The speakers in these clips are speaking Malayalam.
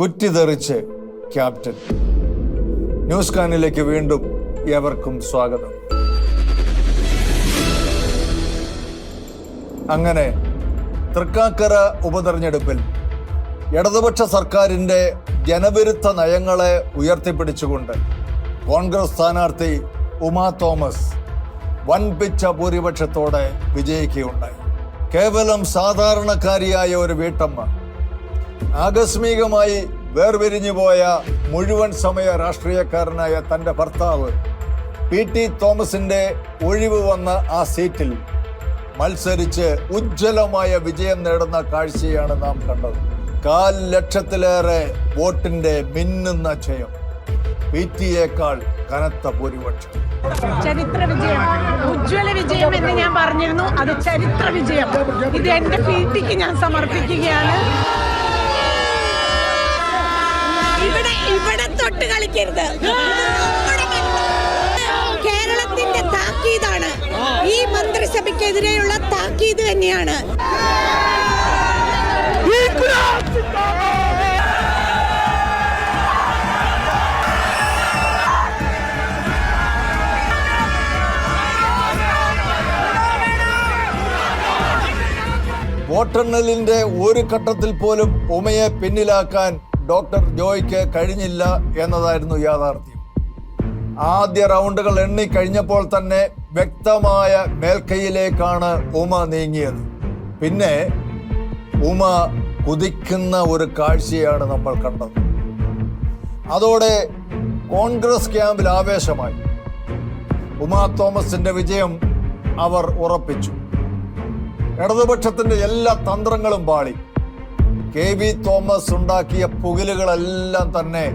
കുറ്റിതെറിച്ച് ക്യാപ്റ്റൻ. ന്യൂസ് കാനിലേക്ക് വീണ്ടും ഏവർക്കും സ്വാഗതം. അങ്ങനെ തൃക്കാക്കര ഉപതെരഞ്ഞെടുപ്പിൽ ഇടതുപക്ഷ സർക്കാരിന്റെ ജനവിരുദ്ധ നയങ്ങളെ ഉയർത്തിപ്പിടിച്ചുകൊണ്ട് കോൺഗ്രസ് സ്ഥാനാർത്ഥി ഉമാ തോമസ് വൻപിച്ച ഭൂരിപക്ഷത്തോടെ വിജയിക്കുകയുണ്ടായി. കേവലം സാധാരണക്കാരിയായ ഒരു വീട്ടമ്മ ആകസ്മികമായി വേർപിരിഞ്ഞു പോയ മുഴുവൻ സമയ രാഷ്ട്രീയക്കാരനായ തന്റെ ഭർത്താവ് പി ടി തോമസിന്റെ ഒഴിവ് വന്ന ആ സീറ്റിൽ മത്സരിച്ച് ഉജ്ജ്വലമായ വിജയം നേടുന്ന കാഴ്ചയാണ് നാം കണ്ടത്. കാൽ ലക്ഷത്തിലേറെ വോട്ടിന്റെ മിന്നുന്ന ജയം. പി ടിയേക്കാൾ കനത്ത ഭൂരിപക്ഷം. ചരിത്ര വിജയം. ഉജ്ജ്വല വിജയം എന്ന് ഞാൻ പറഞ്ഞിരുന്നു. അത് ചരിത്ര വിജയം. ഇത് എന്റെ പി ടിക്ക് ഞാൻ സമർപ്പിക്കുകയാണ്. തൊട്ട് കളിക്കരുത്. കേരളത്തിന്റെ താക്കീതാണ്. ഈ മന്ത്രിസഭയ്ക്കെതിരെയുള്ള താക്കീത് തന്നെയാണ്. വോട്ടെണ്ണലിന്റെ ഒരു ഘട്ടത്തിൽ പോലും ഉമയെ പിന്നിലാക്കാൻ ഡോക്ടർ ജോയ്ക്ക് കഴിഞ്ഞില്ല എന്നതായിരുന്നു യാഥാർത്ഥ്യം. ആദ്യ റൗണ്ടുകൾ എണ്ണി കഴിഞ്ഞപ്പോൾ തന്നെ വ്യക്തമായ മേൽക്കൈയിലേക്കാണ് ഉമ നീങ്ങിയത്. പിന്നെ ഉമ കുതിക്കുന്ന ഒരു കാഴ്ചയാണ് നമ്മൾ കണ്ടത്. അതോടെ കോൺഗ്രസ് ക്യാമ്പിൽ ആവേശമായി. ഉമാ തോമസിന്റെ വിജയം അവർ ഉറപ്പിച്ചു. ഇടതുപക്ഷത്തിന്റെ എല്ലാ തന്ത്രങ്ങളും പാളി. കെ വി തോമസ് ഉണ്ടാക്കിയ പുകിലുകളെല്ലാം തന്നെ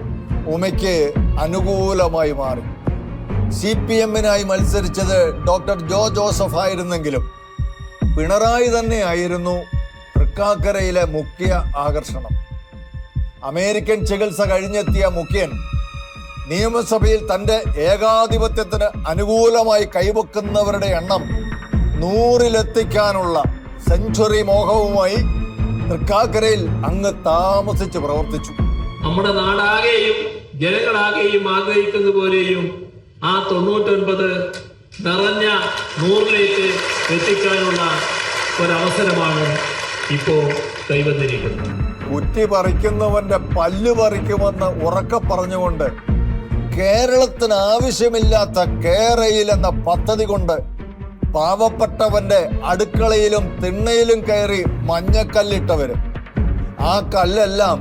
ഉമയ്ക്ക് അനുകൂലമായി മാറി. സി പി എമ്മിനായി മത്സരിച്ചത് ഡോക്ടർ ജോ ജോസഫ് ആയിരുന്നെങ്കിലും പിണറായി തന്നെ ആയിരുന്നു തൃക്കാക്കരയിലെ മുഖ്യ ആകർഷണം. അമേരിക്കൻ ചികിത്സ കഴിഞ്ഞെത്തിയ മുഖ്യൻ നിയമസഭയിൽ തന്റെ ഏകാധിപത്യത്തിന് അനുകൂലമായി കൈവക്കുന്നവരുടെ എണ്ണം നൂറിലെത്തിക്കാനുള്ള സെഞ്ചുറി മോഹവുമായി തൃക്കാക്കരയിൽ അങ്ങ് താമസിച്ച് പ്രവർത്തിച്ചു. നമ്മുടെ നാടാകെയും ജനങ്ങളാകെയും ആഗ്രഹിക്കുന്ന പോലെയും ആ തൊണ്ണൂറ്റൊൻപത് നിറഞ്ഞ നൂറിലേക്ക് എത്തിക്കാനുള്ള ഒരവസരമാണ് ഇപ്പോ കൈവന്നിരിക്കുന്നത്. കുറ്റി പറിക്കുന്നവന്റെ പല്ല് പറിക്കുമെന്ന് ഉറക്കെ പറഞ്ഞുകൊണ്ട് കേരളത്തിന് ആവശ്യമില്ലാത്ത കേരയിൽ എന്ന പദ്ധതി കൊണ്ട് പാവപ്പെട്ടവന്റെ അടുക്കളയിലും തിണ്ണയിലും കയറി മഞ്ഞക്കല്ലിട്ടവര്. ആ കല്ലെല്ലാം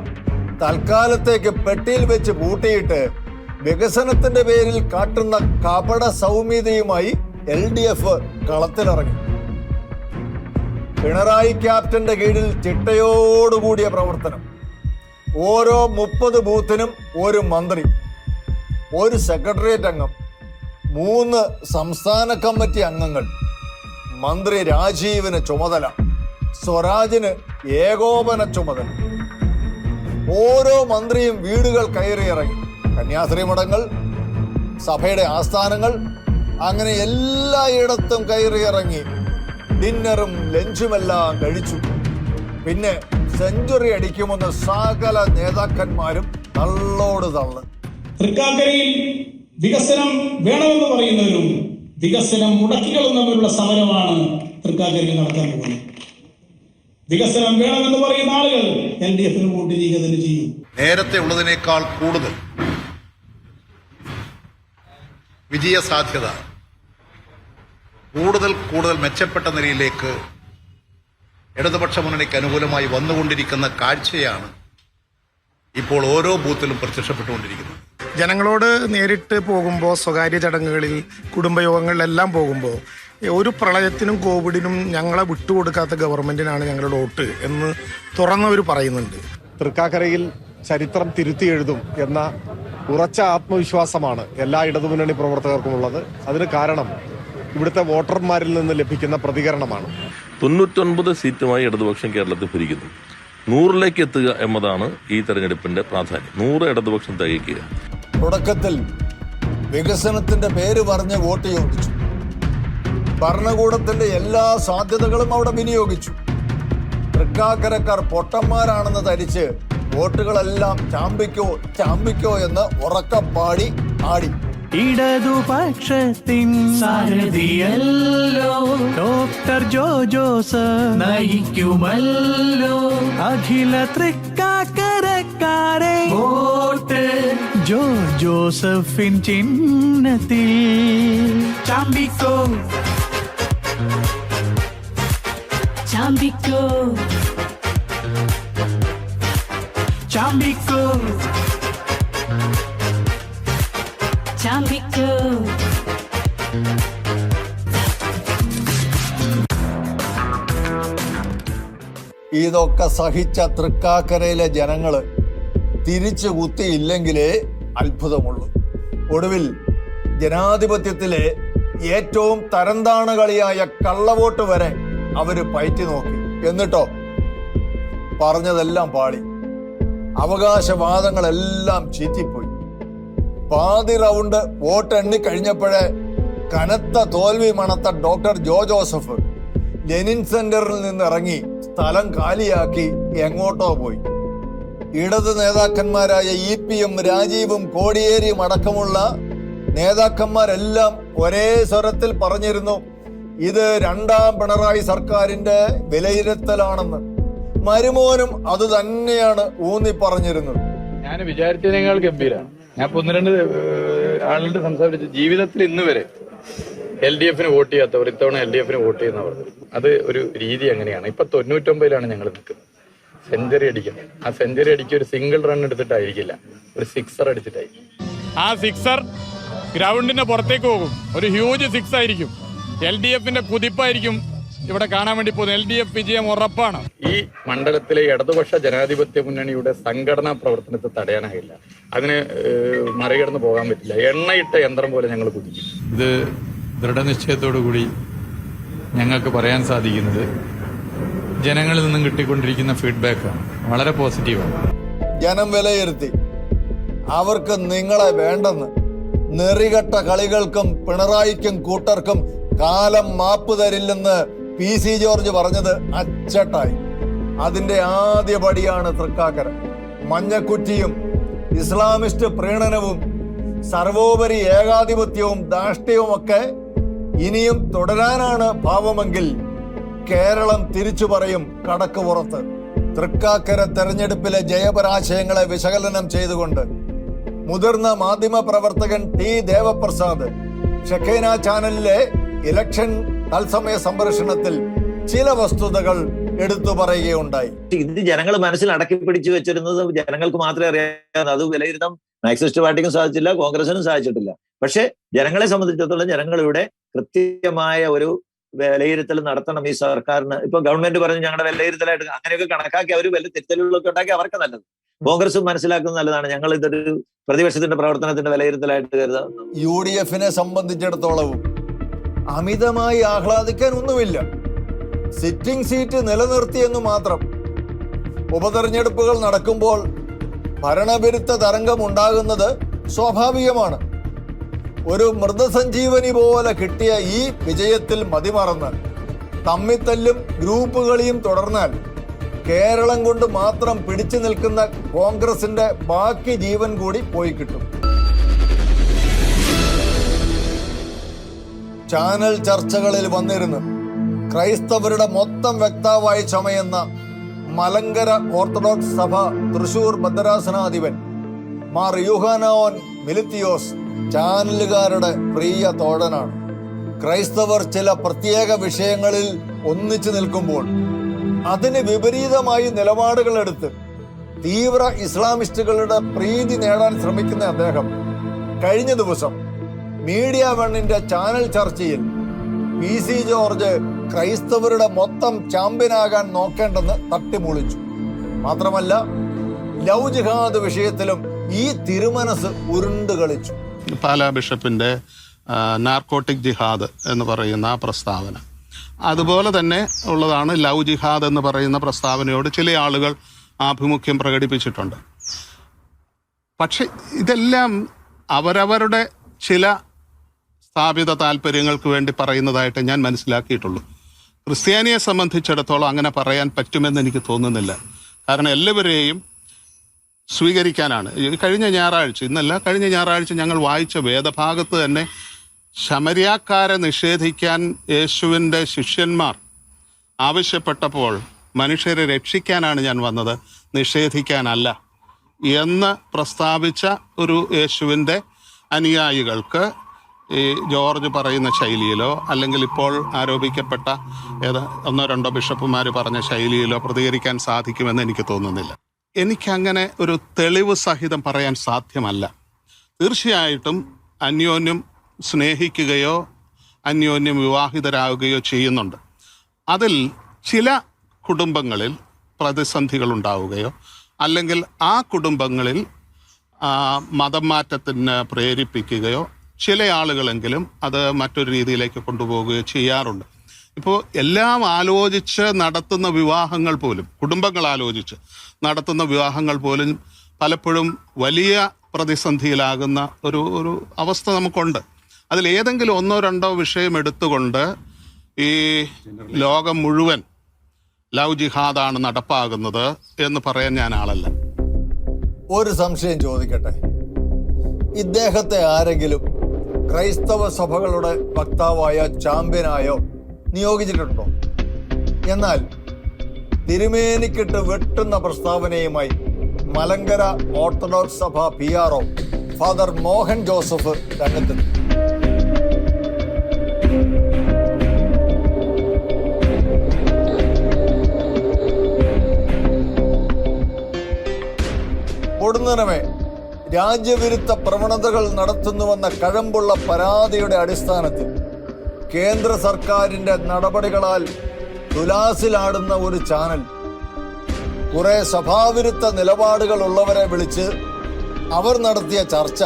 തൽക്കാലത്തേക്ക് പെട്ടിയിൽ വെച്ച് പൂട്ടിയിട്ട് വികസനത്തിന്റെ പേരിൽ കാട്ടുന്ന കപട സൗമ്യതയുമായി എൽ ഡി എഫ് കളത്തിലിറങ്ങി. പിണറായി ക്യാപ്റ്റന്റെ കീഴിൽ ചിട്ടയോടുകൂടിയ പ്രവർത്തനം. ഓരോ മുപ്പത് ബൂത്തിനും ഒരു മന്ത്രി ഒരു സെക്രട്ടേറിയറ്റ് അംഗം മൂന്ന് സംസ്ഥാന കമ്മിറ്റി അംഗങ്ങൾ മന്ത്രി രാജീവിന് ചുമതല സ്വരാജിന് ഏകോപന ചുമതല. ഓരോ മന്ത്രിയും വീടുകൾ കയറിയിറങ്ങി കന്യാസ്ത്രീ മഠങ്ങൾ സഭയുടെ ആസ്ഥാനങ്ങൾ അങ്ങനെ എല്ലായിടത്തും കയറിയിറങ്ങി ഡിന്നറും ലഞ്ചുമെല്ലാം കഴിച്ചു. പിന്നെ സെഞ്ചുറി അടിക്കുമെന്ന് സകല നേതാക്കന്മാരും തള്ളോട് തള്ള്. തൃക്കാക്കരയിൽ വികസനം വേണമെന്ന് പറയുന്നവരും വികസനം മുടക്കികളും തമ്മിലുള്ള സമരമാണ് തൃക്കാക്കരയിൽ നടത്താൻ പോകുന്നത്. വികസനം വേണമെന്ന് പറയുന്ന ആളുകൾ എൽ ഡി എഫിന് വോട്ട് ചെയ്യുക തന്നെ ചെയ്യും. നേരത്തെ ഉള്ളതിനേക്കാൾ കൂടുതൽ വിജയ സാധ്യത കൂടുതൽ കൂടുതൽ മെച്ചപ്പെട്ട നിലയിലേക്ക് ഇടതുപക്ഷ മുന്നണിക്ക് അനുകൂലമായി വന്നുകൊണ്ടിരിക്കുന്ന കാഴ്ചയാണ് ഇപ്പോൾ ഓരോ ബൂത്തിലും പ്രത്യക്ഷപ്പെട്ടുകൊണ്ടിരിക്കുന്നു. ജനങ്ങളോട് നേരിട്ട് പോകുമ്പോൾ സ്വകാര്യ ചടങ്ങുകളിൽ കുടുംബയോഗങ്ങളിലെല്ലാം പോകുമ്പോൾ ഒരു പ്രളയത്തിനും കോവിഡിനും ഞങ്ങളെ വിട്ടുകൊടുക്കാത്ത ഗവൺമെന്റിനാണ് ഞങ്ങളുടെ വോട്ട് എന്ന് തുറന്നവർ പറയുന്നുണ്ട്. തൃക്കാക്കരയിൽ ചരിത്രം തിരുത്തി എഴുതും എന്ന ഉറച്ച ആത്മവിശ്വാസമാണ് എല്ലാ ഇടതുമുന്നണി പ്രവർത്തകർക്കുമുള്ളത് അതിന് കാരണം ഇവിടുത്തെ വോട്ടർമാരിൽ നിന്ന് ലഭിക്കുന്ന പ്രതികരണമാണ്. തൊണ്ണൂറ്റൊൻപത് സീറ്റുമായി ഇടതുപക്ഷം കേരളത്തിൽ ഭരിക്കുന്നു. നൂറിലേക്ക് എത്തുക എന്നതാണ് ഈ തെരഞ്ഞെടുപ്പിന്റെ പ്രാധാന്യം. നൂറ് ഇടതുപക്ഷം തികയ്ക്കുക. തുടക്കത്തിൽ വികസനത്തിന്റെ പേര് പറഞ്ഞ് വോട്ട് ചോദിച്ചു. ഭരണകൂടത്തിന്റെ എല്ലാ സാധ്യതകളും അവിടെ വിനിയോഗിച്ചു. തൃക്കാക്കരക്കാർ പൊട്ടന്മാരാണെന്ന് ധരിച്ച് വോട്ടുകളെല്ലാം ചാമ്പിക്കോ ചാമ്പിക്കോ എന്ന് ഉറക്കപ്പാടി ആടി. ഇടതുപക്ഷത്തിൻ സാരഥിയല്ലോ. ഡോക്ടർ ജോ ജോസ് നയിക്കുമല്ലോ. അഖില തൃക്കാക്കരക്കാരെ വോട്ട്. ജോ ജോസഫിൻ ചിഹ്നത്തിൽ. ചാമ്പിക്കോ ചാമ്പിക്കോ. ചാമ്പിക്കോ. ചാമ്പിക്കോ. ഇതൊക്കെ സഹിച്ച തൃക്കാക്കരയിലെ ജനങ്ങൾ തിരിച്ചു കുത്തിയില്ലെങ്കിലേ അത്ഭുതമുള്ളൂ. ഒടുവിൽ ജനാധിപത്യത്തിലെ ഏറ്റവും തരംതാണ കളിയായ കള്ളവോട്ട് വരെ അവർ പയറ്റി നോക്കി. എന്നിട്ടോ? പറഞ്ഞതെല്ലാം പാളി. അവകാശവാദങ്ങളെല്ലാം ചീറ്റിപ്പോയി. പാതി റൗണ്ട് വോട്ട് എണ്ണി കഴിഞ്ഞപ്പോഴേ കനത്ത തോൽവി മണത്ത ഡോക്ടർ ജോ ജോസഫ് ലെനിൻ സെന്ററിൽ നിന്ന് ഇറങ്ങി സ്ഥലം കാലിയാക്കി എങ്ങോട്ടോ പോയി. ഇടത് നേതാക്കന്മാരായ ഇ പി എം രാജീവും കോടിയേരിയും അടക്കമുള്ള നേതാക്കന്മാരെല്ലാം ഒരേ സ്വരത്തിൽ പറഞ്ഞിരുന്നു ഇത് രണ്ടാം പിണറായി സർക്കാരിന്റെ വിലയിരുത്തലാണെന്ന്. മരുമോനും അത് തന്നെയാണ് ഊന്നി പറഞ്ഞിരുന്നത്. ഞാൻ വിചാരിച്ചതിനേക്കാൾ ഗംഭീരാണ്. ഞാൻ ഒന്ന് രണ്ട് ആളുകളുടെ സംസാരിച്ചു ജീവിതത്തിൽ ഇന്ന് വരെ എൽ ഡി എഫിന് വോട്ട് ചെയ്യാത്തവർ ഇത്തവണ എൽ ഡി എഫിന് വോട്ട് ചെയ്യുന്നവർ അത് ഒരു രീതി അങ്ങനെയാണ്. ഇപ്പൊ തൊണ്ണൂറ്റൊമ്പതിലാണ് ഞങ്ങൾ നിൽക്കുന്നത്. സെഞ്ചുറി അടിക്കുന്നത് ആ സെഞ്ചുറി അടിക്കുക ഒരു സിംഗിൾ റൺ എടുത്തിട്ടായിരിക്കില്ല. ഒരു സിക്സർ അടിച്ചിട്ടായിരിക്കും. ആ സിക്സർ ഗ്രൗണ്ടിന്റെ പുറത്തേക്ക് പോകും. ഒരു ഹ്യൂജ് സിക്സ് ആയിരിക്കും. എൽ ഡി എഫിന്റെ കുതിപ്പായിരിക്കും ഇവിടെ കാണാൻ വേണ്ടി പോകുന്നത്. എൽ ഡി എഫ് വിജയം ഉറപ്പാണ്. ഈ മണ്ഡലത്തിലെ ഇടതുപക്ഷ ജനാധിപത്യ മുന്നണിയുടെ സംഘടനാ പ്രവർത്തനത്തെ തടയാനാകില്ല. അതിന് മറികടന്ന് പോകാൻ പറ്റില്ല. എണ്ണയിട്ട യന്ത്രം പോലെ ഞങ്ങൾ കുതിക്കും. ഇത് ദൃഢനിശ്ചയത്തോടു കൂടി ഞങ്ങൾക്ക് പറയാൻ സാധിക്കുന്നത് ജനങ്ങളിൽ നിന്നും കിട്ടിക്കൊണ്ടിരിക്കുന്ന ഫീഡ്ബാക്ക് വളരെ പോസിറ്റീവാണ് ജനം വിലയിരുത്തി. അവർക്ക് നിങ്ങളെ വേണ്ടെന്ന് നെറികെട്ട കളികൾക്കും പിണറായിക്കും കൂട്ടർക്കും കാലം മാപ്പ് തരില്ലെന്ന് പി സി ജോർജ് പറഞ്ഞത് അച്ചട്ടായി. അതിന്റെ ആദ്യ പടിയാണ് തൃക്കാക്കര. മഞ്ഞക്കുറ്റിയും ഇസ്ലാമിസ്റ്റ് പ്രീണനവും സർവോപരി ഏകാധിപത്യവും ധാഷ്ട്യവുമൊക്കെ ഇനിയും തുടരാനാണ് ഭാവമെങ്കിൽ കേരളം തിരിച്ചു പറയും കടക്ക് പുറത്ത് തൃക്കാക്കര തെരഞ്ഞെടുപ്പിലെ ജയപരാശയങ്ങളെ വിശകലനം ചെയ്തുകൊണ്ട് മുതിർന്ന മാധ്യമ പ്രവർത്തകൻ ടി ദേവപ്രസാദ് ഷെഖേന ചാനലിലെ ഇലക്ഷൻ തത്സമയ സംപ്രേഷണത്തിൽ ചില വസ്തുതകൾ എടുത്തു പറയുകയുണ്ടായി. ഇത് ജനങ്ങൾ മനസ്സിൽ അടക്കി പിടിച്ചു വെച്ചിരുന്നത് ജനങ്ങൾക്ക് മാത്രമേ അറിയാം അത് വിലയിരുത്താൻ മാർക്സിസ്റ്റ് പാർട്ടിക്കും സാധിച്ചില്ല കോൺഗ്രസിനും സാധിച്ചിട്ടില്ല. പക്ഷേ ജനങ്ങളെ സംബന്ധിച്ചിടത്തോളം ജനങ്ങളിവിടെ കൃത്യമായ ഒരു വിലയിരുത്തൽ നടത്തണം ഈ സർക്കാരിന്. ഇപ്പൊ ഗവൺമെന്റ് പറഞ്ഞു ഞങ്ങളുടെ വിലയിരുത്തലായിട്ട് അങ്ങനെയൊക്കെ കണക്കാക്കി അവർ വലിയ തിരുത്തലുകളൊക്കെ ഉണ്ടാക്കി അവർക്ക് നല്ലത്. കോൺഗ്രസും മനസ്സിലാക്കുന്നത് നല്ലതാണ്. ഞങ്ങൾ ഇതൊരു പ്രതിപക്ഷത്തിന്റെ പ്രവർത്തനത്തിന്റെ വിലയിരുത്തലായിട്ട് കരുതാം യു ഡി എഫിനെ സംബന്ധിച്ചിടത്തോളവും അമിതമായി ആഹ്ലാദിക്കാൻ ഒന്നുമില്ല. സിറ്റിംഗ് സീറ്റ് നിലനിർത്തിയെന്ന് മാത്രം ഉപതെരഞ്ഞെടുപ്പുകൾ നടക്കുമ്പോൾ ഭരണവിരുദ്ധ തരംഗം ഉണ്ടാകുന്നത് സ്വാഭാവികമാണ്. ഒരു മൃതസഞ്ജീവനി പോലെ കിട്ടിയ ഈ വിജയത്തിൽ മതിമറന്ന് തമ്മിത്തല്ലും ഗ്രൂപ്പുകളിയും തുടർന്നാൽ കേരളം കൊണ്ട് മാത്രം പിടിച്ചു നിൽക്കുന്ന കോൺഗ്രസിന്റെ ബാക്കി ജീവൻ കൂടി പോയി കിട്ടും. ചാനൽ ചർച്ചകളിൽ വന്നിരുന്നു. ക്രൈസ്തവരുടെ മൊത്തം വ്യക്താവായി ചമയുന്ന മലങ്കര ഓർത്തഡോക്സ് സഭ തൃശൂർ ഭദ്രാസനാധിപൻ മാർ യുഹാനോൻ മിലിത്തിയോസ് ചാനലുകാരുടെ പ്രിയ തോഴനാണ്. ക്രൈസ്തവർ ചില പ്രത്യേക വിഷയങ്ങളിൽ ഒന്നിച്ചു നിൽക്കുമ്പോൾ അതിന് വിപരീതമായി നിലപാടുകൾ എടുത്ത് തീവ്ര ഇസ്ലാമിസ്റ്റുകളുടെ പ്രീതി നേടാൻ ശ്രമിക്കുന്ന അദ്ദേഹം കഴിഞ്ഞ ദിവസം മീഡിയ വണ്ണിന്റെ ചാനൽ ചർച്ചയിൽ പി സി ജോർജ് ക്രൈസ്തവരുടെ മൊത്തം ചാമ്പ്യനാകാൻ നോക്കേണ്ടെന്ന് തട്ടിമൂളിച്ചു. മാത്രമല്ല ലവ് ജിഹാദ് വിഷയത്തിലും ഈ തിരുമനസ് ഉരുണ്ട് കളിച്ചു. പാലാ ബിഷപ്പിന്റെ നാർക്കോട്ടിക് ജിഹാദ് എന്ന് പറയുന്ന ആ പ്രസ്താവന. അതുപോലെ തന്നെ ഉള്ളതാണ് ലവ് ജിഹാദ് എന്ന് പറയുന്ന പ്രസ്താവനയോട് ചില ആളുകൾ ആഭിമുഖ്യം പ്രകടിപ്പിച്ചിട്ടുണ്ട്. പക്ഷെ ഇതെല്ലാം അവരവരുടെ ചില സ്ഥാപിത താല്പര്യങ്ങൾക്ക് വേണ്ടി പറയുന്നതായിട്ട് ഞാൻ മനസ്സിലാക്കിയിട്ടുള്ളൂ. ക്രിസ്ത്യാനിയെ സംബന്ധിച്ചിടത്തോളം അങ്ങനെ പറയാൻ പറ്റുമെന്ന് എനിക്ക് തോന്നുന്നില്ല. കാരണം എല്ലാവരെയും സ്വീകരിക്കാനാണ്. കഴിഞ്ഞ ഞായറാഴ്ച ഇന്നല്ല കഴിഞ്ഞ ഞായറാഴ്ച ഞങ്ങൾ വായിച്ച വേദഭാഗത്ത് തന്നെ ശമരിയാക്കാരെ നിഷേധിക്കാൻ യേശുവിന്റെ ശിഷ്യന്മാർ ആവശ്യപ്പെട്ടപ്പോൾ മനുഷ്യരെ രക്ഷിക്കാനാണ് ഞാൻ വന്നത്. നിഷേധിക്കാനല്ല. എന്ന് പ്രസ്താവിച്ച ഒരു യേശുവിന്റെ അനുയായികൾക്ക് ഈ ജോർജ് പറയുന്ന ശൈലിയിലോ അല്ലെങ്കിൽ ഇപ്പോൾ ആരോപിക്കപ്പെട്ട ഏത് ഒന്നോ രണ്ടോ ബിഷപ്പുമാർ പറഞ്ഞ ശൈലിയിലോ പ്രതികരിക്കാൻ സാധിക്കുമെന്ന് എനിക്ക് തോന്നുന്നില്ല. എനിക്കങ്ങനെ ഒരു തെളിവ് സഹിതം പറയാൻ സാധ്യമല്ല. തീർച്ചയായിട്ടും അന്യോന്യം സ്നേഹിക്കുകയോ അന്യോന്യം വിവാഹിതരാകുകയോ ചെയ്യുന്നുണ്ട്. അതിൽ ചില കുടുംബങ്ങളിൽ പ്രതിസന്ധികൾ ഉണ്ടാവുകയോ അല്ലെങ്കിൽ ആ കുടുംബങ്ങളിൽ മതം മാറ്റത്തിന് പ്രേരിപ്പിക്കുകയോ ചില ആളുകളെങ്കിലും അത് മറ്റൊരു രീതിയിലേക്ക് കൊണ്ടുപോവുകയോ ചെയ്യാറുണ്ട്. ഇപ്പോൾ എല്ലാം ആലോചിച്ച് നടത്തുന്ന വിവാഹങ്ങൾ പോലും കുടുംബങ്ങൾ ആലോചിച്ച് നടത്തുന്ന വിവാഹങ്ങൾ പോലും പലപ്പോഴും വലിയ പ്രതിസന്ധിയിലാകുന്ന ഒരു ഒരു അവസ്ഥ നമുക്കുണ്ട്. അതിൽ ഏതെങ്കിലും ഒന്നോ രണ്ടോ വിഷയം എടുത്തുകൊണ്ട് ഈ ലോകം മുഴുവൻ ലവ് ജിഹാദാണ് നടപ്പാകുന്നത് എന്ന് പറയാൻ ഞാൻ ആളല്ല. ഒരു സംശയം ചോദിക്കട്ടെ. ഇദ്ദേഹത്തെ ആരെങ്കിലും ക്രൈസ്തവ സഭകളുടെ വക്താവായ ചാമ്പ്യനായോ നിയോഗിച്ചിട്ടുണ്ടോ? എന്നാൽ തിരുമേനിക്കിട്ട് വെട്ടുന്ന പ്രസ്താവനയുമായി മലങ്കര ഓർത്തഡോക്സ് സഭ P R O father Mohan Joseph രംഗത്തെത്തി. പൊടുന്നനമേ രാജ്യവിരുദ്ധ പ്രവണതകൾ നടത്തുന്നുവെന്ന കഴമ്പുള്ള പരാതിയുടെ അടിസ്ഥാനത്തിൽ കേന്ദ്ര സർക്കാരിന്റെ നടപടികളാൽ തുലാസിലാടുന്ന ഒരു ചാനൽ. കുറെ സ്വഭാവിരുദ്ധ നിലപാടുകൾ ഉള്ളവരെ വിളിച്ച് അവർ നടത്തിയ ചർച്ച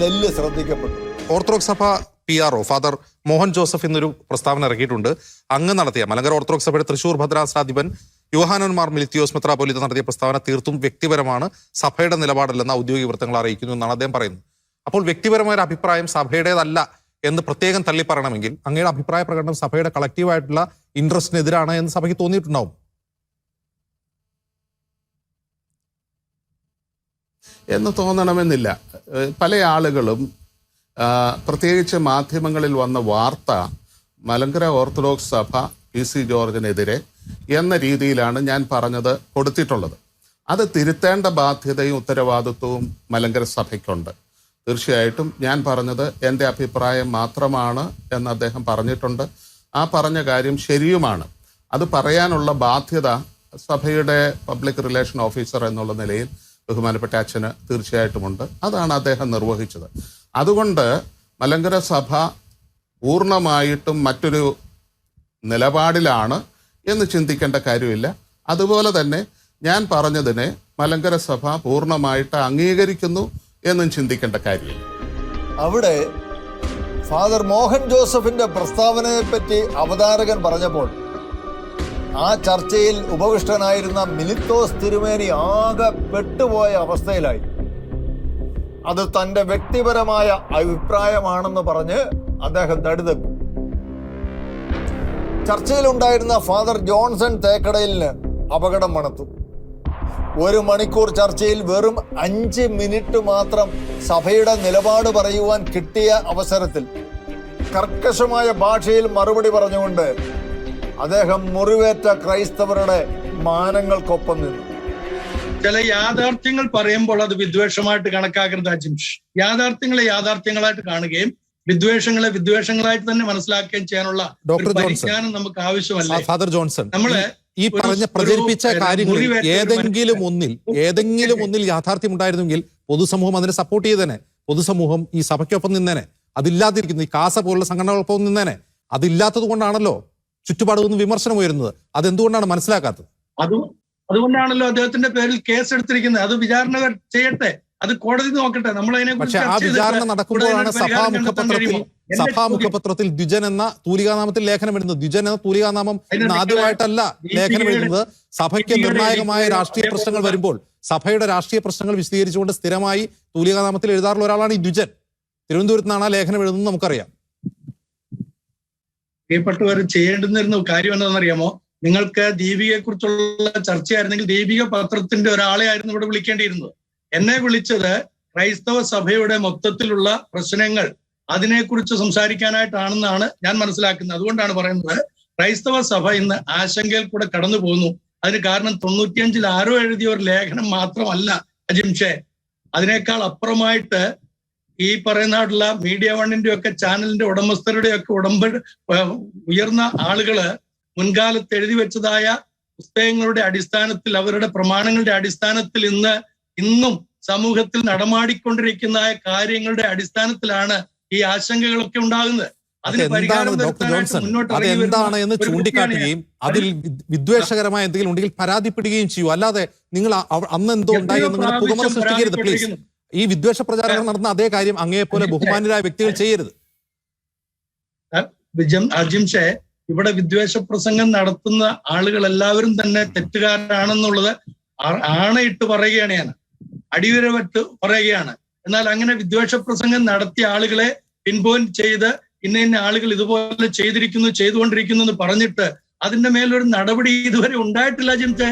തെല്ല് ശ്രദ്ധിക്കപ്പെട്ടു. ഓർത്തഡോക്സ് സഭ P R O father Mohan Joseph എന്നൊരു പ്രസ്താവന ഇറക്കിയിട്ടുണ്ട്. അങ്ങ് നടത്തിയ മലങ്കര ഓർത്തഡോക്സ് സഭയുടെ തൃശൂർ ഭദ്രാസാധിപൻ യുവഹാനന്മാർ മിലിത്തിയോസ് മെത്രാപോലിത്ത നടത്തിയ പ്രസ്താവന തീർത്തും വ്യക്തിപരമാണ്. സഭയുടെ നിലപാടല്ലെന്ന് ഔദ്യോഗിക വൃത്തങ്ങൾ അറിയിക്കുന്നു എന്നാണ് അദ്ദേഹം പറയുന്നത്. അപ്പോൾ വ്യക്തിപരമായ ഒരു അഭിപ്രായം സഭയുടേതല്ല. എന്ന് പ്രത്യേകം തള്ളി പറയണമെങ്കിൽ അങ്ങയുടെ അഭിപ്രായ പ്രകടനം സഭയുടെ കളക്റ്റീവായിട്ടുള്ള ഇൻട്രസ്റ്റിനെതിരാണ് എന്ന് സഭയ്ക്ക് തോന്നിയിട്ടുണ്ടാവും. എന്ന് തോന്നണമെന്നില്ല. പല ആളുകളും പ്രത്യേകിച്ച് മാധ്യമങ്ങളിൽ വന്ന വാർത്ത മലങ്കര ഓർത്തഡോക്സ് സഭ പി സി ജോർജിനെതിരെ എന്ന രീതിയിലാണ് ഞാൻ പറഞ്ഞത് കൊടുത്തിട്ടുള്ളത്. അത് തിരുത്തേണ്ട ബാധ്യതയും ഉത്തരവാദിത്വവും മലങ്കര സഭയ്ക്കുണ്ട്. തീർച്ചയായിട്ടും ഞാൻ പറഞ്ഞത് എന്റെ അഭിപ്രായം മാത്രമാണ് എന്ന് അദ്ദേഹം പറഞ്ഞിട്ടുണ്ട്. ആ പറഞ്ഞ കാര്യം ശരിയുമാണ്. അത് പറയാനുള്ള ബാധ്യത സഭയുടെ പബ്ലിക് റിലേഷൻ ഓഫീസർ എന്നുള്ള നിലയിൽ ബഹുമാനപ്പെട്ട അച്ഛന് തീർച്ചയായിട്ടുമുണ്ട്. അതാണ് അദ്ദേഹം നിർവഹിച്ചത്. അതുകൊണ്ട് മലങ്കര സഭ പൂർണമായിട്ടും മറ്റൊരു നിലപാടിലാണ് എന്ന് ചിന്തിക്കേണ്ട കാര്യമില്ല. അതുപോലെ തന്നെ ഞാൻ പറഞ്ഞതിനെ മലങ്കര സഭ പൂർണമായിട്ട് അംഗീകരിക്കുന്നു. എന്നും ചിന്തിക്കേണ്ട കാര്യം. അവിടെ ഫാദർ മോഹൻ ജോസഫിന്റെ പ്രസ്താവനയെ പറ്റി അവതാരകൻ പറഞ്ഞപ്പോൾ ആ ചർച്ചയിൽ ഉപവിഷ്ടനായിരുന്ന മിലിത്തോസ് തിരുമേനി ആകെ പെട്ടുപോയ അവസ്ഥയിലായി. അത് തന്റെ വ്യക്തിപരമായ അഭിപ്രായമാണെന്ന് പറഞ്ഞ് അദ്ദേഹം തടിതപ്പി ചർച്ചയിലുണ്ടായിരുന്ന ഫാദർ ജോൺസൺ തേക്കടയിലിന് അപകടം മണത്തു. ഒരു മണിക്കൂർ ചർച്ചയിൽ വെറും അഞ്ച് മിനിറ്റ് മാത്രം സഭയുടെ നിലപാട് പറയുവാൻ കിട്ടിയ അവസരത്തിൽ കർക്കശമായ ഭാഷയിൽ മറുപടി പറഞ്ഞുകൊണ്ട് അദ്ദേഹം മുറിവേറ്റ ക്രൈസ്തവരുടെ മാനങ്ങൾക്കൊപ്പം നിന്നു. ചില യാഥാർത്ഥ്യങ്ങൾ പറയുമ്പോൾ അത് വിദ്വേഷമായിട്ട് കണക്കാക്കരുത് അജിംഷ്. യാഥാർത്ഥ്യങ്ങളെ യാഥാർത്ഥ്യങ്ങളായിട്ട് കാണുകയും വിദ്വേഷങ്ങളെ വിദ്വേഷങ്ങളായിട്ട് തന്നെ മനസ്സിലാക്കുകയും ചെയ്യാനുള്ള പരിജ്ഞാനം നമുക്ക് ആവശ്യമല്ല? Father Johnson. നമ്മൾ ഈ പറഞ്ഞ പ്രചരിപ്പിച്ച കാര്യങ്ങൾ കാര്യങ്ങളിൽ ഏതെങ്കിലും ഒന്നിൽ ഏതെങ്കിലും ഒന്നിൽ യാഥാർത്ഥ്യം ഉണ്ടായിരുന്നെങ്കിൽ പൊതുസമൂഹം അതിനെ സപ്പോർട്ട് ചെയ്തേനെ. പൊതുസമൂഹം ഈ സഭയ്ക്കൊപ്പം നിന്നേനെ. അതില്ലാതിരിക്കുന്നു. ഈ കാസ പോലുള്ള സംഘടനകൾക്കൊപ്പം നിന്നേനെ. അതില്ലാത്തത് കൊണ്ടാണല്ലോ ചുറ്റുപാട് നിന്ന് വിമർശനം ഉയരുന്നത്. അതെന്തുകൊണ്ടാണ് മനസ്സിലാക്കാത്തത്? അതും അതുകൊണ്ടാണല്ലോ അദ്ദേഹത്തിന്റെ പേരിൽ കേസ് എടുത്തിരിക്കുന്നത് അത് വിചാരണ ചെയ്യട്ടെ. അത് കോടതി നോക്കട്ടെ. നമ്മൾ അതിനെ പക്ഷെ ആ വിചാരണ നടക്കുമ്പോഴാണ് സഭാ മുഖപത്രത്തിൽ സഭാ മുഖപത്രത്തിൽ ദ്വിജൻ എന്ന തൂലികാനാമത്തിൽ ലേഖനം എഴുതുന്നത് ദ്വിജൻ എന്ന തൂലികാനാമം ആദ്യമായിട്ടല്ല ലേഖനം എഴുതുന്നത് സഭയ്ക്ക് നിർണായകമായ രാഷ്ട്രീയ പ്രശ്നങ്ങൾ വരുമ്പോൾ സഭയുടെ രാഷ്ട്രീയ പ്രശ്നങ്ങൾ വിശദീകരിച്ചുകൊണ്ട് സ്ഥിരമായി തൂലികാനാമത്തിൽ എഴുതാറുള്ള ഒരാളാണ് ഈ ദ്വിജൻ. തിരുവനന്തപുരത്ത് നിന്നാണ് ആ ലേഖനം എഴുതുന്നത് നമുക്കറിയാം. പ്രിയപ്പെട്ടവർ ചെയ്യേണ്ടുന്നിരുന്ന കാര്യം എന്താണെന്നറിയാമോ? നിങ്ങൾക്ക് ദീപികയെ കുറിച്ചുള്ള ചർച്ചയായിരുന്നെങ്കിൽ ദീപിക പത്രത്തിന്റെ ഒരാളെ ആയിരുന്നു ഇവിടെ വിളിക്കേണ്ടിയിരുന്നത്. എന്നെ വിളിച്ചത് ക്രൈസ്തവ സഭയുടെ മൊത്തത്തിലുള്ള പ്രശ്നങ്ങൾ അതിനെക്കുറിച്ച് സംസാരിക്കാനായിട്ടാണെന്നാണ് ഞാൻ മനസ്സിലാക്കുന്നത്. അതുകൊണ്ടാണ് പറയുന്നത് ക്രൈസ്തവ സഭ ഇന്ന് ആശങ്കയിൽ കൂടെ കടന്നു പോകുന്നു. അതിന് കാരണം തൊണ്ണൂറ്റിയഞ്ചിൽ ആരോ എഴുതിയ ഒരു ലേഖനം മാത്രമല്ല അജിംഷെ അതിനേക്കാൾ അപ്പുറമായിട്ട് ഈ പറയുന്നതായിട്ടുള്ള മീഡിയ വണ്ണിന്റെ ഒക്കെ ചാനലിന്റെ ഉടമസ്ഥരുടെ ഒക്കെ ഉടമ്പ ഉയർന്ന ആളുകൾ മുൻകാലത്ത് എഴുതി വെച്ചതായ പുസ്തകങ്ങളുടെ അടിസ്ഥാനത്തിൽ അവരുടെ പ്രമാണങ്ങളുടെ അടിസ്ഥാനത്തിൽ ഇന്ന് ഇന്നും സമൂഹത്തിൽ നടമാടിക്കൊണ്ടിരിക്കുന്ന കാര്യങ്ങളുടെ അടിസ്ഥാനത്തിലാണ് ഈ ആശങ്കകളൊക്കെ ഉണ്ടാകുന്നത്. അതിന് അതെന്താണ് ഡോക്ടർ ജോൺസൺ? എന്ന് ചൂണ്ടിക്കാട്ടുകയും അതിൽ വിദ്വേഷകരമായ എന്തെങ്കിലും ഉണ്ടെങ്കിൽ പരാതിപ്പെടുകയും ചെയ്യൂ. അല്ലാതെ നിങ്ങൾ അന്ന് എന്തോ ഉണ്ടായി എന്ന് നിങ്ങൾ സൃഷ്ടിക്കരുത് പ്ലീസ്. ഈ വിദ്വേഷ പ്രചാരണം നടന്ന അതേ കാര്യം അങ്ങേപോലെ ബഹുമാനരായ വ്യക്തികൾ ചെയ്യരുത്. അജിംഷേ ഇവിടെ വിദ്വേഷ പ്രസംഗം നടത്തുന്ന ആളുകൾ എല്ലാവരും തന്നെ തെറ്റുകാരാണെന്നുള്ളത് ആണയിട്ട് പറയുകയാണ് ഞാൻ. അടിയുരവറ്റ് പറയുകയാണ്. എന്നാൽ അങ്ങനെ വിദ്വേഷ പ്രസംഗം നടത്തിയ ആളുകളെ പിൻപോയിന്റ് ചെയ്ത് ഇന്ന ഇന്ന ആളുകൾ ഇതുപോലെ ചെയ്തിരിക്കുന്നു ചെയ്തുകൊണ്ടിരിക്കുന്നു എന്ന് പറഞ്ഞിട്ട് അതിന്റെ മേലൊരു നടപടി ഇതുവരെ ഉണ്ടായിട്ടില്ല ജിംസെ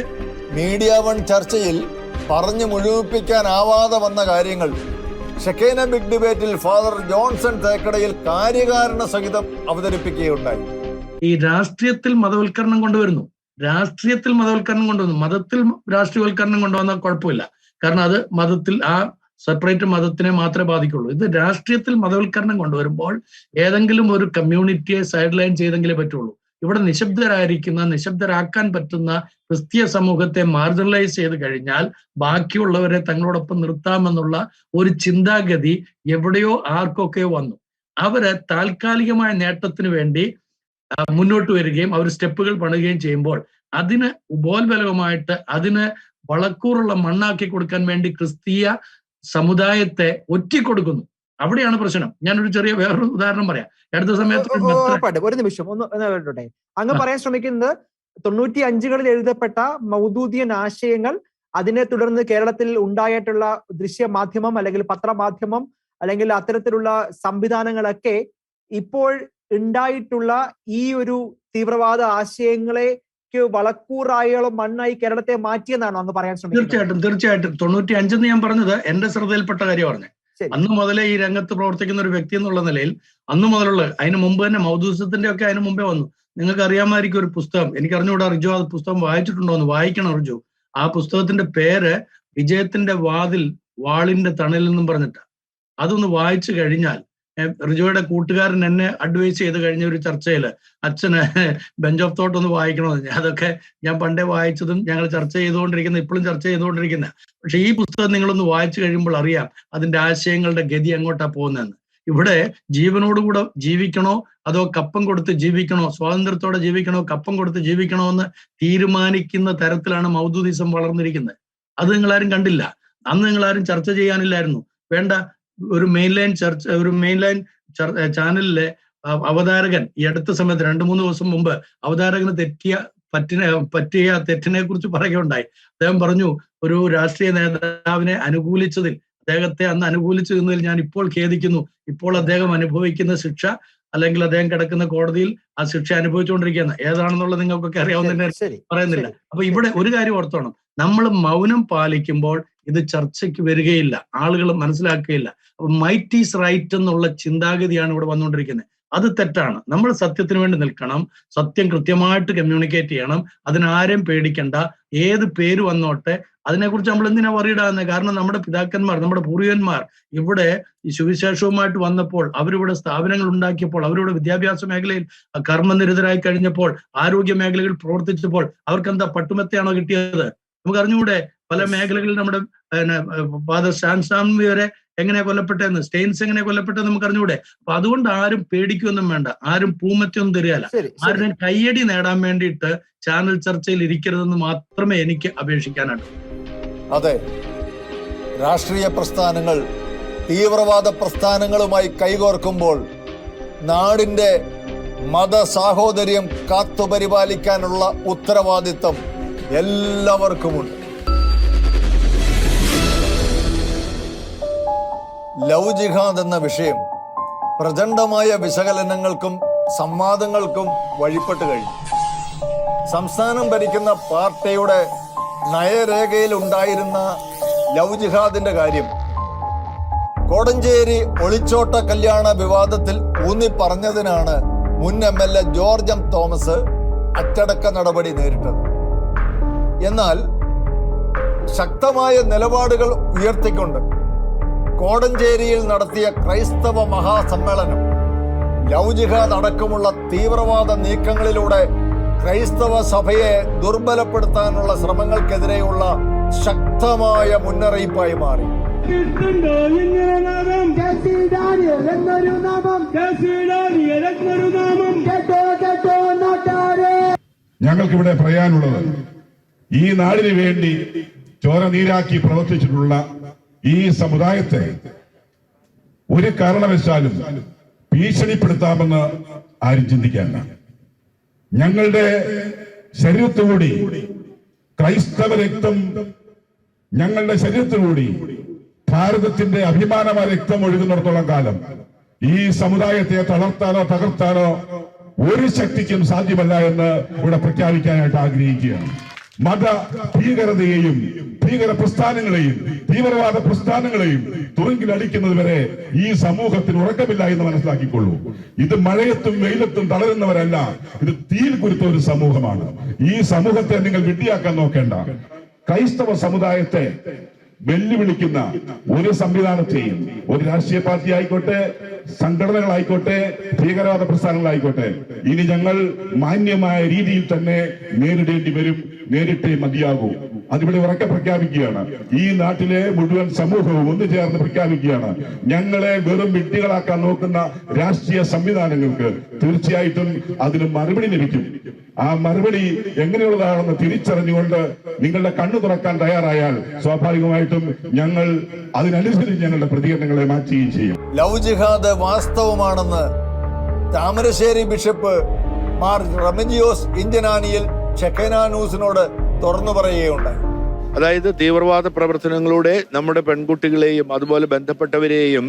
മീഡിയ വൺ ചർച്ചയിൽ പറഞ്ഞു മുഴുമിപ്പിക്കാനാവാതെ വന്ന കാര്യങ്ങൾ. ഷെക്കേന ബിഗ് ഡിബേറ്റിൽ ഫാദർ ജോൺസൺ തേക്കടയിൽ കാര്യകാരണ സഹിതം അവതരിപ്പിക്കുകയുണ്ടായി. ഈ രാഷ്ട്രീയത്തിൽ മതവൽക്കരണം കൊണ്ടുവരുന്നു. രാഷ്ട്രീയത്തിൽ മതവൽക്കരണം കൊണ്ടുവന്നു. മതത്തിൽ രാഷ്ട്രീയവൽക്കരണം കൊണ്ടുവന്നാൽ കുഴപ്പമില്ല. കാരണം അത് മതത്തിൽ ആ സെപ്പറേറ്റ് മതത്തിനെ മാത്രമേ ബാധിക്കുള്ളൂ. ഇത് രാഷ്ട്രീയത്തിൽ മതവൽക്കരണം കൊണ്ടുവരുമ്പോൾ ഏതെങ്കിലും ഒരു കമ്മ്യൂണിറ്റിയെ സൈഡ് ലൈൻ ചെയ്തെങ്കിലേ പറ്റുള്ളൂ. ഇവിടെ നിശബ്ദരായിരിക്കുന്ന നിശബ്ദരാക്കാൻ പറ്റുന്ന ക്രിസ്തീയ സമൂഹത്തെ മാർജിനലൈസ് ചെയ്ത് കഴിഞ്ഞാൽ ബാക്കിയുള്ളവരെ തങ്ങളോടൊപ്പം നിർത്താമെന്നുള്ള ഒരു ചിന്താഗതി എവിടെയോ ആർക്കൊക്കെ വന്നു. അവർ താൽക്കാലികമായ നേട്ടത്തിന് വേണ്ടി മുന്നോട്ട് വരികയും അവർ സ്റ്റെപ്പുകൾ പണുകയും ചെയ്യുമ്പോൾ അതിന് ഉപോത്ബലകമായിട്ട് അതിന് വളക്കൂറുള്ള മണ്ണാക്കി കൊടുക്കാൻ വേണ്ടി ക്രിസ്തീയ സമുദായത്തെ ഒറ്റിക്കൊടുക്കുന്നു അവിടെയാണ് പ്രശ്നം. ഞാനൊരു ചെറിയ വേറൊരു ഉദാഹരണം പറയാം. അടുത്ത സമയത്ത് ഒരു നിമിഷം. ഒന്ന് കേട്ടോട്ടെ. അങ്ങ് പറയാൻ ശ്രമിക്കുന്നത് തൊണ്ണൂറ്റി അഞ്ചുകളിൽ എഴുതപ്പെട്ട മൗദൂദിയൻ ആശയങ്ങൾ അതിനെ തുടർന്ന് കേരളത്തിൽ ഉണ്ടായിട്ടുള്ള ദൃശ്യ മാധ്യമം അല്ലെങ്കിൽ പത്രമാധ്യമം അല്ലെങ്കിൽ അത്തരത്തിലുള്ള സംവിധാനങ്ങളൊക്കെ ഇപ്പോൾ ഉണ്ടായിട്ടുള്ള ഈ ഒരു തീവ്രവാദ ആശയങ്ങളെക്ക് വളക്കൂറായോളം മണ്ണായി കേരളത്തെ മാറ്റിയെന്നാണോ അന്ന് പറയാൻ ശ്രമിക്കുന്നത്? തീർച്ചയായിട്ടും തീർച്ചയായിട്ടും. തൊണ്ണൂറ്റി അഞ്ചെന്ന് ഞാൻ പറഞ്ഞത് എന്റെ ശ്രദ്ധയിൽപ്പെട്ട കാര്യം പറഞ്ഞു അന്ന് മുതലേ ഈ രംഗത്ത് പ്രവർത്തിക്കുന്ന ഒരു വ്യക്തി എന്നുള്ള നിലയിൽ അന്ന് മുതലുള്ള അതിന് മുമ്പ് തന്നെ മൗദൂസത്തിന്റെ ഒക്കെ അതിന് മുമ്പേ വന്നു. നിങ്ങൾക്ക് അറിയാമായിരിക്കും ഒരു പുസ്തകം. എനിക്ക് അറിഞ്ഞുകൂടാ റിജു ആ പുസ്തകം വായിച്ചിട്ടുണ്ടോ എന്ന്. വായിക്കണം റിജു. ആ പുസ്തകത്തിന്റെ പേര് വിജയത്തിന്റെ വാതിൽ വാളിന്റെ തണലിൽ നിന്നും പറഞ്ഞിട്ട്. അതൊന്ന് വായിച്ചു കഴിഞ്ഞാൽ റിജോയുടെ കൂട്ടുകാരൻ എന്നെ അഡ്വൈസ് ചെയ്ത് കഴിഞ്ഞ ഒരു ചർച്ചയിൽ അച്ഛന് ബെഞ്ച് ഓഫ് തോട്ട് ഒന്ന് വായിക്കണമെന്ന്. അതൊക്കെ ഞാൻ പണ്ടേ വായിച്ചതും ഞങ്ങൾ ചർച്ച ചെയ്തുകൊണ്ടിരിക്കുന്ന ഇപ്പോഴും ചർച്ച ചെയ്തുകൊണ്ടിരിക്കുന്ന. പക്ഷെ ഈ പുസ്തകം നിങ്ങളൊന്ന് വായിച്ചു കഴിയുമ്പോൾ അറിയാം അതിന്റെ ആശയങ്ങളുടെ ഗതി എങ്ങോട്ടാ പോകുന്നതെന്ന്. ഇവിടെ ജീവനോടുകൂടെ ജീവിക്കണോ അതോ കപ്പം കൊടുത്ത് ജീവിക്കണോ സ്വാതന്ത്ര്യത്തോടെ ജീവിക്കണോ കപ്പം കൊടുത്ത് ജീവിക്കണോ എന്ന് തീരുമാനിക്കുന്ന തരത്തിലാണ് മൗദൂദിസം വളർന്നിരിക്കുന്നത്. അത് നിങ്ങളാരും കണ്ടില്ല. അന്ന് നിങ്ങളാരും ചർച്ച ചെയ്യാനില്ലായിരുന്നു. വേണ്ട ഒരു മെയിൻ ലൈൻ ചർച്ച ഒരു മെയിൻ ലൈൻ ചാനലിലെ അവതാരകൻ ഈ അടുത്ത സമയത്ത് രണ്ടു മൂന്ന് ദിവസം മുമ്പ് അവതാരകന് തെറ്റിയ പറ്റിനെ പറ്റിയ തെറ്റിനെ കുറിച്ച് പറയുകയുണ്ടായി. അദ്ദേഹം പറഞ്ഞു ഒരു രാഷ്ട്രീയ നേതാവിനെ അനുകൂലിച്ചതിൽ അദ്ദേഹത്തെ അന്ന് അനുകൂലിച്ചു എന്നതിൽ ഞാൻ ഇപ്പോൾ ഖേദിക്കുന്നു. ഇപ്പോൾ അദ്ദേഹം അനുഭവിക്കുന്ന ശിക്ഷ അല്ലെങ്കിൽ അദ്ദേഹം കിടക്കുന്ന കോടതിയിൽ ആ ശിക്ഷ അനുഭവിച്ചുകൊണ്ടിരിക്കുന്ന ഏതാണെന്നുള്ളത് നിങ്ങൾക്കൊക്കെ അറിയാവുന്ന പറയുന്നില്ല. അപ്പൊ ഇവിടെ ഒരു കാര്യം ഓർത്തോണം. നമ്മൾ മൗനം പാലിക്കുമ്പോൾ ഇത് ചർച്ചയ്ക്ക് വരികയില്ല. ആളുകൾ മനസ്സിലാക്കുകയില്ല. അപ്പൊ മൈറ്റ് ഈസ് റൈറ്റ് എന്നുള്ള ചിന്താഗതിയാണ് ഇവിടെ വന്നുകൊണ്ടിരിക്കുന്നത്. അത് തെറ്റാണ്. നമ്മൾ സത്യത്തിന് വേണ്ടി നിൽക്കണം. സത്യം കൃത്യമായിട്ട് കമ്മ്യൂണിക്കേറ്റ് ചെയ്യണം. അതിനാരും പേടിക്കണ്ട. ഏത് പേര് വന്നോട്ടെ അതിനെക്കുറിച്ച് നമ്മൾ എന്തിനാ വറിയിടാകുന്നത് കാരണം നമ്മുടെ പിതാക്കന്മാർ നമ്മുടെ പൂർവികന്മാർ ഇവിടെ ഈ സുവിശേഷവുമായിട്ട് വന്നപ്പോൾ അവരിവിടെ സ്ഥാപനങ്ങൾ ഉണ്ടാക്കിയപ്പോൾ അവരിവിടെ വിദ്യാഭ്യാസ മേഖലയിൽ കർമ്മനിരതരായി കഴിഞ്ഞപ്പോൾ ആരോഗ്യ മേഖലകൾ പ്രവർത്തിച്ചപ്പോൾ അവർക്ക് എന്താ പട്ടുമെത്തയാണോ കിട്ടിയത്? നമുക്ക് അറിഞ്ഞുകൂടെ പല മേഖലകളിൽ നമ്മുടെ ഫാദർ സ്റ്റാൻസാമി വരെ എങ്ങനെ കൊല്ലപ്പെട്ടെന്ന്? സ്റ്റെയിൻസ് എങ്ങനെ കൊല്ലപ്പെട്ടെന്ന് നമുക്ക് അറിഞ്ഞുകൂടെ? അപ്പൊ അതുകൊണ്ട് ആരും പേടിക്കൊന്നും വേണ്ട. ആരും പൂമറ്റൊന്നും തരികയല്ല. ആരും ആരുടെയും കയ്യടി നേടാൻ വേണ്ടിയിട്ട് ചാനൽ ചർച്ചയിൽ ഇരിക്കരുതെന്ന് മാത്രമേ എനിക്ക് അപേക്ഷിക്കാനുള്ളൂ അതെ. രാഷ്ട്രീയ പ്രസ്ഥാനങ്ങൾ തീവ്രവാദ പ്രസ്ഥാനങ്ങളുമായി കൈകോർക്കുമ്പോൾ നാടിന്റെ മത സാഹോദര്യം കാത്തുപരിപാലിക്കാനുള്ള ഉത്തരവാദിത്തം എല്ലാവർക്കുമുണ്ട്. ലവ് ജിഹാദ് എന്ന വിഷയം പ്രചണ്ഡമായ വിശകലനങ്ങൾക്കും സംവാദങ്ങൾക്കും വഴിപ്പെട്ട് കഴിഞ്ഞു. സംസ്ഥാനം ഭരിക്കുന്ന പാർട്ടിയുടെ നയരേഖയിൽ ഉണ്ടായിരുന്ന ലവ് ജിഹാദിന്റെ കാര്യം കോടഞ്ചേരി ഒളിച്ചോട്ട കല്യാണ വിവാദത്തിൽ ഊന്നി പറഞ്ഞതിനാണ് മുൻ M L A George M Thomas അച്ചടക്ക നടപടി നേരിട്ടത്. എന്നാൽ ശക്തമായ നിലപാടുകൾ ഉയർത്തിക്കൊണ്ട് കോടഞ്ചേരിയിൽ നടത്തിയ ക്രൈസ്തവ മഹാസമ്മേളനം ലവ് ജിഹാദ് അടക്കമുള്ള തീവ്രവാദ നീക്കങ്ങളിലൂടെ ക്രൈസ്തവ സഭയെ ദുർബലപ്പെടുത്താനുള്ള ശ്രമങ്ങൾക്കെതിരെയുള്ള ശക്തമായ മുന്നറിയിപ്പായി മാറി. ഞങ്ങൾക്കിവിടെ പറയാനുള്ളത് ഈ നാടിനു വേണ്ടി ചോര നീരാക്കി പ്രവർത്തിച്ചിട്ടുള്ള ഈ സമുദായത്തെ ഒരു കാരണവശാലും ഭീഷണിപ്പെടുത്താമെന്ന് ആരും ചിന്തിക്കാനില്ല. ഞങ്ങളുടെ ശരീരത്തുകൂടി ക്രൈസ്തവ രക്തം ഞങ്ങളുടെ ശരീരത്തിലൂടി ഭാരതത്തിന്റെ അഭിമാനമായ രക്തം ഒഴുകുന്നിടത്തോളം കാലം ഈ സമുദായത്തെ തളർത്താനോ തകർത്താനോ ഒരു ശക്തിക്കും സാധ്യമല്ല എന്ന് ഇവിടെ പ്രഖ്യാപിക്കാനായിട്ട് ആഗ്രഹിക്കുകയാണ്. മത ഭീകരതയെയും ഭീകര പ്രസ്ഥാനങ്ങളെയും തീവ്രവാദ പ്രസ്ഥാനങ്ങളെയും തുറങ്കിലടിക്കുന്നത് വരെ ഈ സമൂഹത്തിന് ഉറക്കമില്ല എന്ന് മനസ്സിലാക്കിക്കൊള്ളൂ. ഇത് മഴയത്തും വെയിലത്തും തളരുന്നവരല്ല ഇത് തീയിൽ കുരുത്ത ഒരു സമൂഹമാണ്. ഈ സമൂഹത്തെ നിങ്ങൾ വിഡ്ഢിയാക്കാൻ നോക്കേണ്ട. ക്രൈസ്തവ സമുദായത്തെ വെല്ലുവിളിക്കുന്ന ഒരു സംവിധാനത്തെയും ഒരു രാഷ്ട്രീയ പാർട്ടി ആയിക്കോട്ടെ സംഘടനകളായിക്കോട്ടെ ഭീകരവാദ പ്രസ്ഥാനങ്ങളായിക്കോട്ടെ ഇനി ഞങ്ങൾ മാന്യമായ രീതിയിൽ തന്നെ നേരിടേണ്ടി വരും നേരിട്ടേ മതിയാകൂ. അതിവിടെ ഉറക്കെ പ്രഖ്യാപിക്കുകയാണ്. ഈ നാട്ടിലെ മുഴുവൻ സമൂഹവും ഒന്നു ചേർന്ന് പ്രഖ്യാപിക്കുകയാണ്. ഞങ്ങളെ വെറും വിഡ്ഢികളാക്കാൻ നോക്കുന്ന രാഷ്ട്രീയ സംവിധാനങ്ങൾക്ക് തീർച്ചയായിട്ടും അതിന് മറുപടി ലഭിക്കും. ആ മറുപടി എങ്ങനെയുള്ളതാണെന്ന് തിരിച്ചറിഞ്ഞുകൊണ്ട് നിങ്ങളുടെ കണ്ണു തുറക്കാൻ തയ്യാറായാൽ സ്വാഭാവികമായിട്ടും ഞങ്ങൾ അതിനനുസരിച്ച് ഞങ്ങളുടെ പ്രതികരണങ്ങളെ മാറ്റുകയും ചെയ്യും. ലവ് ജിഹാദ് വാസ്തവമാണെന്ന് താമരശ്ശേരി ബിഷപ്പ് മാർ റമജിയോസ് ഇന്ത്യനാനിയിൽ ഷെഖന ന്യൂസിനോട് തുറന്നു പറയുകയുണ്ടായി. അതായത് തീവ്രവാദ പ്രവർത്തനങ്ങളുടെ നമ്മുടെ പെൺകുട്ടികളെയും അതുപോലെ ബന്ധപ്പെട്ടവരെയും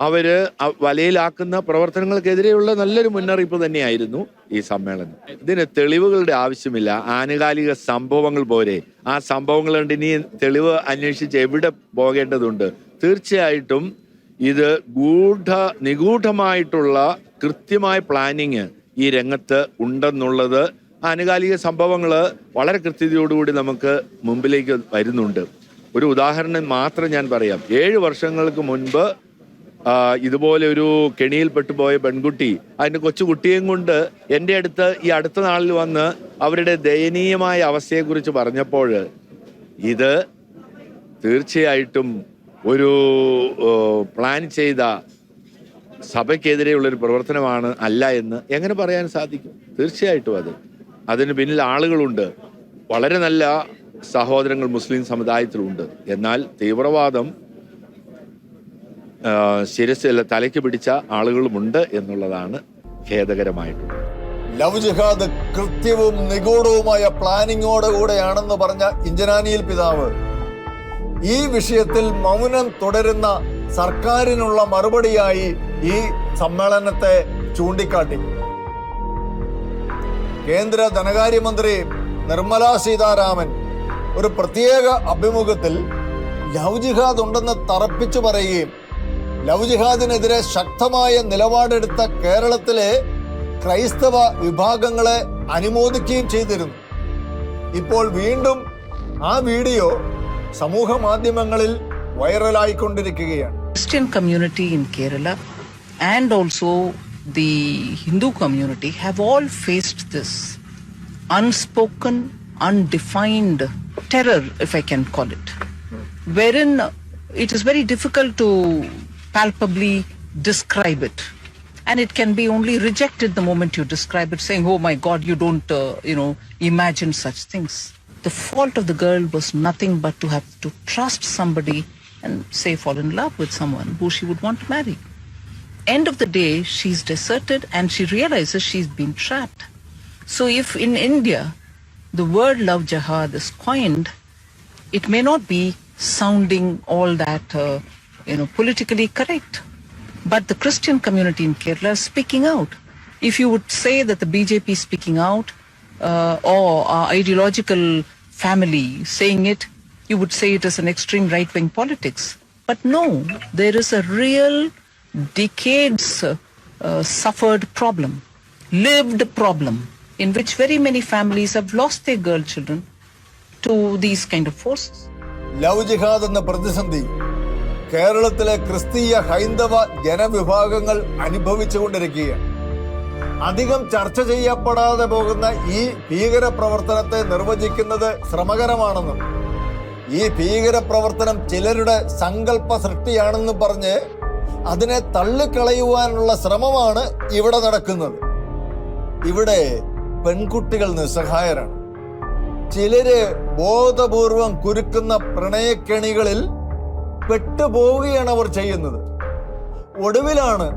അവർ വലയിലാക്കുന്ന പ്രവർത്തനങ്ങൾക്കെതിരെയുള്ള നല്ലൊരു മുന്നറിയിപ്പ് തന്നെയായിരുന്നു ഈ സമ്മേളനം. ഇതിന് തെളിവുകളുടെ ആവശ്യമില്ല. ആനുകാലിക സംഭവങ്ങൾ പോരെ. ആ സംഭവങ്ങൾ കൊണ്ട് ഇനി തെളിവ് അന്വേഷിച്ച് എവിടെ പോകേണ്ടതുണ്ട്? തീർച്ചയായിട്ടും ഇത് ഗൂഢ നിഗൂഢമായിട്ടുള്ള കൃത്യമായ പ്ലാനിങ് ഈ രംഗത്ത് ഉണ്ടെന്നുള്ളത് ആനുകാലിക സംഭവങ്ങൾ വളരെ കൃത്യതയോടുകൂടി നമുക്ക് മുമ്പിലേക്ക് വരുന്നുണ്ട്. ഒരു ഉദാഹരണം മാത്രം ഞാൻ പറയാം. ഏഴ് വർഷങ്ങൾക്ക് മുൻപ് ഇതുപോലെ ഒരു കെണിയിൽപ്പെട്ടു പോയ പെൺകുട്ടി അതിന്റെ കൊച്ചു കുട്ടിയെയും കൊണ്ട് എന്റെ അടുത്ത് ഈ അടുത്ത നാളിൽ വന്ന് അവരുടെ ദയനീയമായ അവസ്ഥയെക്കുറിച്ച് പറഞ്ഞപ്പോൾ ഇത് തീർച്ചയായിട്ടും ഒരു പ്ലാൻ ചെയ്ത സഭയ്ക്കെതിരെയുള്ള ഒരു പ്രവർത്തനമാണ് അല്ല എന്ന് എങ്ങനെ പറയാൻ സാധിക്കും? തീർച്ചയായിട്ടും അത്. അതിന് പിന്നിൽ ആളുകളുണ്ട്. വളരെ നല്ല സഹോദരങ്ങൾ മുസ്ലിം സമുദായത്തിലുണ്ട്. എന്നാൽ തീവ്രവാദം ശിരസിൽ തലയ്ക്ക് പിടിച്ച ആളുകളുമുണ്ട് എന്നുള്ളതാണ് ഖേദകരമായിട്ടുള്ളത്. ലവ് ജിഹാദ് കൃത്യവും നിഗൂഢവുമായ പ്ലാനിങ്ങോടുകൂടെയാണെന്ന് പറഞ്ഞ ഇഞ്ചനാനിയിൽ പിതാവ് ഈ വിഷയത്തിൽ മൗനം തുടരുന്ന സർക്കാരിനുള്ള മറുപടിയായി ഈ സമ്മേളനത്തെ ചൂണ്ടിക്കാട്ടി. കേന്ദ്ര ധനകാര്യമന്ത്രി നിർമ്മല സീതാരാമൻ ഒരു പ്രത്യേക അഭിമുഖത്തിൽ ലവ് ജിഹാദ് ഉണ്ടെന്ന് തറപ്പിച്ചു പറയുകയും ലവ് ജിഹാദിനെതിരെ ശക്തമായ നിലപാടെടുത്ത കേരളത്തിലെ ക്രൈസ്തവ വിഭാഗങ്ങളെ അനുമോദിക്കുകയും ചെയ്തിരുന്നു. ഇപ്പോൾ വീണ്ടും ആ വീഡിയോ സമൂഹ മാധ്യമങ്ങളിൽ വൈറലായിക്കൊണ്ടിരിക്കുകയാണ്. Christian community in Kerala and also the Hindu community have all faced this unspoken, undefined terror, if I can call it, wherein it is very difficult to palpably describe it. And it can be only rejected the moment you describe it, saying, oh my God, you don't, uh, you know, imagine such things. The fault of the girl was nothing but to have to trust somebody and say fall in love with someone who she would want to marry. End of the day, she's deserted and she realizes she's been trapped. So if in India the word love jihad is coined, it may not be sounding all that, uh, you know, politically correct. But the Christian community in Kerala is speaking out. If you would say that the BJP is speaking out, uh, or our ideological family saying it, you would say it is an extreme right wing politics. But no, there is a real decades uh, suffered problem, lived problem, in which very many families have lost their girl children to these kind of forces. Love jihad എന്ന പ്രതിസന്ധി കേരളത്തിലെ ക്രിസ്തീയ ഹൈന്ദവ ജനവിഭാഗങ്ങൾ അനുഭവിച്ചുകൊണ്ടിരിക്കുകയാണ് അധികം ചർച്ച ചെയ്യപ്പെടാതെ പോകുന്ന ഈ ഭീകര പ്രവർത്തനത്തെ നിർവചിക്കുന്നത് ശ്രമകരമാണെന്നും ഈ ഭീകര പ്രവർത്തനം ചിലരുടെ സങ്കല്പ സൃഷ്ടിയാണെന്നും പറഞ്ഞ് അതിനെ തള്ളിക്കളയുവാനുള്ള ശ്രമമാണ് ഇവിടെ നടക്കുന്നത്. ഇവിടെ പെൺകുട്ടികൾ നിസ്സഹായരാണ്. ചിലര് ബോധപൂർവം കുരുക്കുന്ന പ്രണയക്കെണികളിൽ പെട്ടുപോവുകയാണ് അവർ ചെയ്യുന്നത്. ഒടുവിലാണ്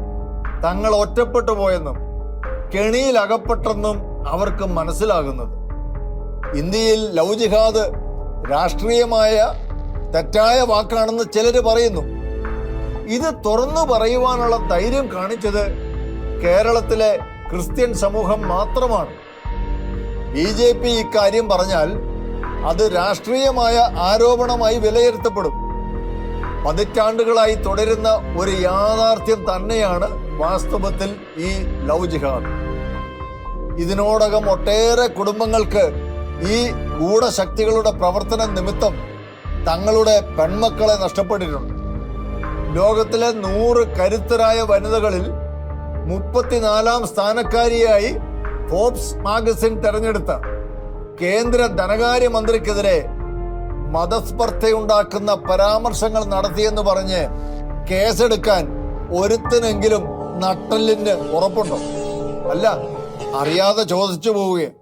തങ്ങൾ ഒറ്റപ്പെട്ടു പോയെന്നും കെണിയിൽ അകപ്പെട്ടെന്നും അവർക്ക് മനസ്സിലാകുന്നത്. ഇന്ത്യയിൽ ലവ് ജിഹാദ് രാഷ്ട്രീയമായ തെറ്റായ വാക്കാണെന്ന് ചിലർ പറയുന്നു. ഇത് തുറന്നു പറയുവാനുള്ള ധൈര്യം കാണിച്ചത് കേരളത്തിലെ ക്രിസ്ത്യൻ സമൂഹം മാത്രമാണ്. ബി ജെ പി ഇക്കാര്യം പറഞ്ഞാൽ അത് രാഷ്ട്രീയമായ ആരോപണമായി വിലയിരുത്തപ്പെടും. പതിറ്റാണ്ടുകളായി തുടരുന്ന ഒരു യാഥാർത്ഥ്യം തന്നെയാണ് വാസ്തവത്തിൽ ഈ ലവ് ജിഹാദ് ഇതിനോടകം ഒട്ടേറെ കുടുംബങ്ങൾക്ക് ഈ ഗൂഢശക്തികളുടെ പ്രവർത്തന നിമിത്തം തങ്ങളുടെ പെൺമക്കളെ നഷ്ടപ്പെട്ടിട്ടുണ്ട്. ലോകത്തിലെ നൂറ് കരുത്തരായ വനിതകളിൽ മുപ്പത്തിനാലാം സ്ഥാനക്കാരിയായി ഫോബ്സ് മാഗസിൻ തെരഞ്ഞെടുത്ത കേന്ദ്ര ധനകാര്യമന്ത്രിക്കെതിരെ മതസ്പർദ്ധയുണ്ടാക്കുന്ന പരാമർശങ്ങൾ നടത്തിയെന്ന് പറഞ്ഞ് കേസെടുക്കാൻ ഒരുത്തനെങ്കിലും നട്ടലിന് ഉറപ്പുണ്ടോ? അല്ല അറിയാതെ ചോദിച്ചു പോവുകയാണ്.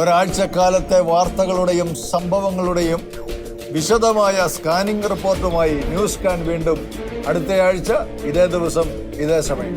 ഒരാഴ്ചക്കാലത്തെ വാർത്തകളുടെയും സംഭവങ്ങളുടെയും വിശദമായ സ്കാനിംഗ് റിപ്പോർട്ടുമായി ന്യൂസ് കാൻ വീണ്ടും അടുത്തയാഴ്ച ഇതേ ദിവസം ഇതേ സമയം.